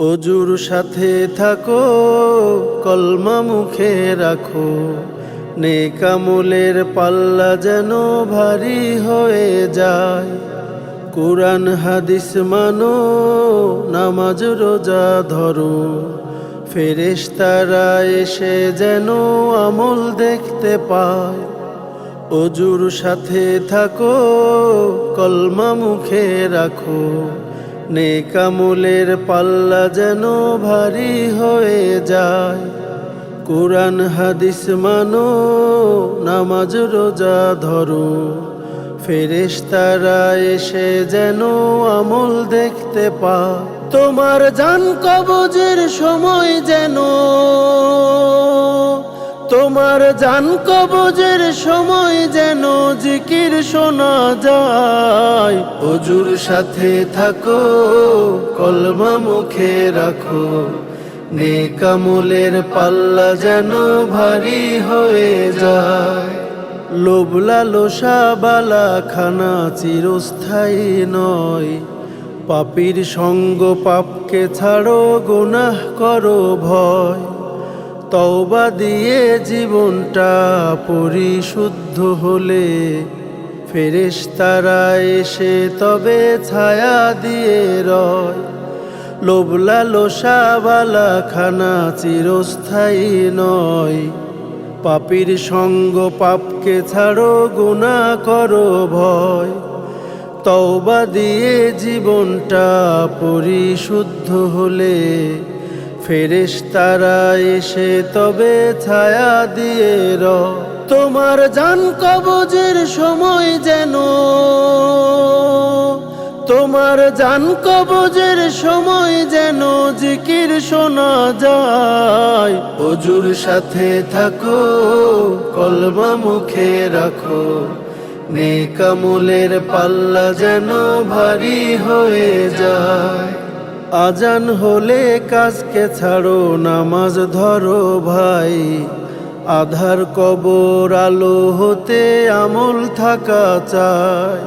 অজুর সাথে থাকো, কলমা মুখে রাখো। নেকামলের পাল্লা যেন ভারী হয়ে যায়। কোরআন, হাদিস মানো, নামাজ, রোজা ধরো। ফেরেশতারা এসে যেন আমল দেখতে পায়। অজুর সাথে থাকো, কলমা মুখে রাখো। নেকামলের পাল্লা যেন ভারী হয়ে যায়। কোরআন, হাদিস মানো, নামাজ, রোজা ধরো। ফেরেশতারা এসে যেন আমল দেখতে পা তোমার জান কবজের সময় যেন, তোমার জান কবজের সময় যেন জিকির শোনা যায়। অজুর সাথে থাকো, কলমা মুখে রাখো। নেকামলের পাল্লা যেন ভারী হয়ে যায়। লোবলা লোসা বালা খানা চিরস্থায়ী নয়। পাপির সঙ্গ পাপকে ছাড়ো, গুনাহ করো ভয়। তওবা দিয়ে জীবনটা পরিশুদ্ধ হলে ফেরেশতারা এসে তবে ছায়া দিয়ে রয়। লোবলা লোসা বালা খানা চিরস্থায়ী নয়। পাপির সঙ্গ পাপকে ছাড়ো, গুণা করো ভয়। তওবা দিয়ে জীবনটা পরিশুদ্ধ হলে। ফেরেশতারা এসে তবে ছায়া দিয়ে র তোমার জান কবজের সময় যেন, তোমার জান কবজের সময় যেন জিকির শোনা যায়। অজুর সাথে থাকো, কলমা মুখে রাখো নেকামলের পাল্লা যেন ভারী হয়ে যায়। আজান হলে কাজকে ছাড়ো, নামাজ ধরো ভাই আধার কবর আলো হতে আমল থাকা চায়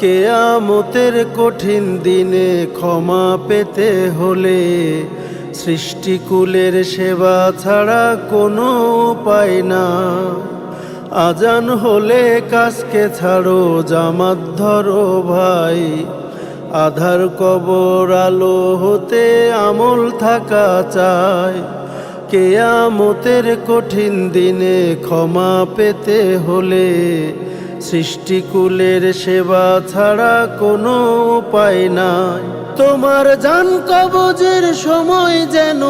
কেয়ামতের কঠিন দিনে ক্ষমা পেতে হলে সৃষ্টিকুলের সেবা ছাড়া কোনো উপায় না। আজান হলে কাজকে ছাড়ো, জামাত ধরো ভাই। আধার কবর আলো হতে আমল থাকা চায় কেয়ামতের কঠিন দিনে ক্ষমা পেতে হলে সৃষ্টিকুলের সেবা ছাড়া কোনো উপায় নাই। তোমার জান কবজের সময় যেন,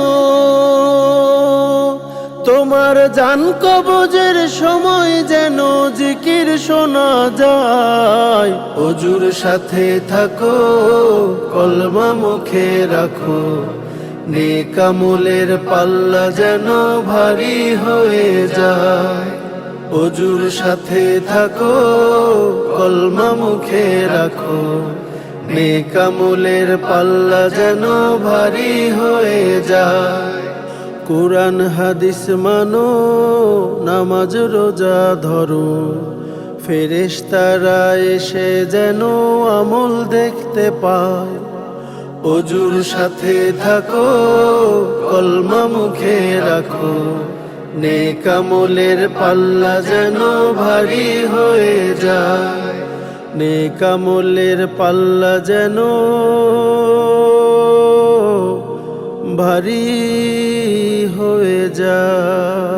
তোমার জান কবজের সময় যেন জিকির শোনা যায়। অজুর সাথে থাকো, কলমা মুখে রাখো নেকামলের পাল্লা যেন ভারী হয়ে যায়। অজুর সাথে থাকো, কলমা মুখে রাখো। নেকামলের পাল্লা যেন ভারী হয়ে যায়। কোরআন, হাদিস মানো, নামাজ, রোজা ধরো। ফেরেশতারা এসে যেন আমল দেখতে পায়। অজুর সাথে থাকো, কলমা মুখে রাখো। নেকামলের পাল্লা যেন ভারী হয়ে যায়। নেকামলের পাল্লা যেন ভারী হয়ে যায়।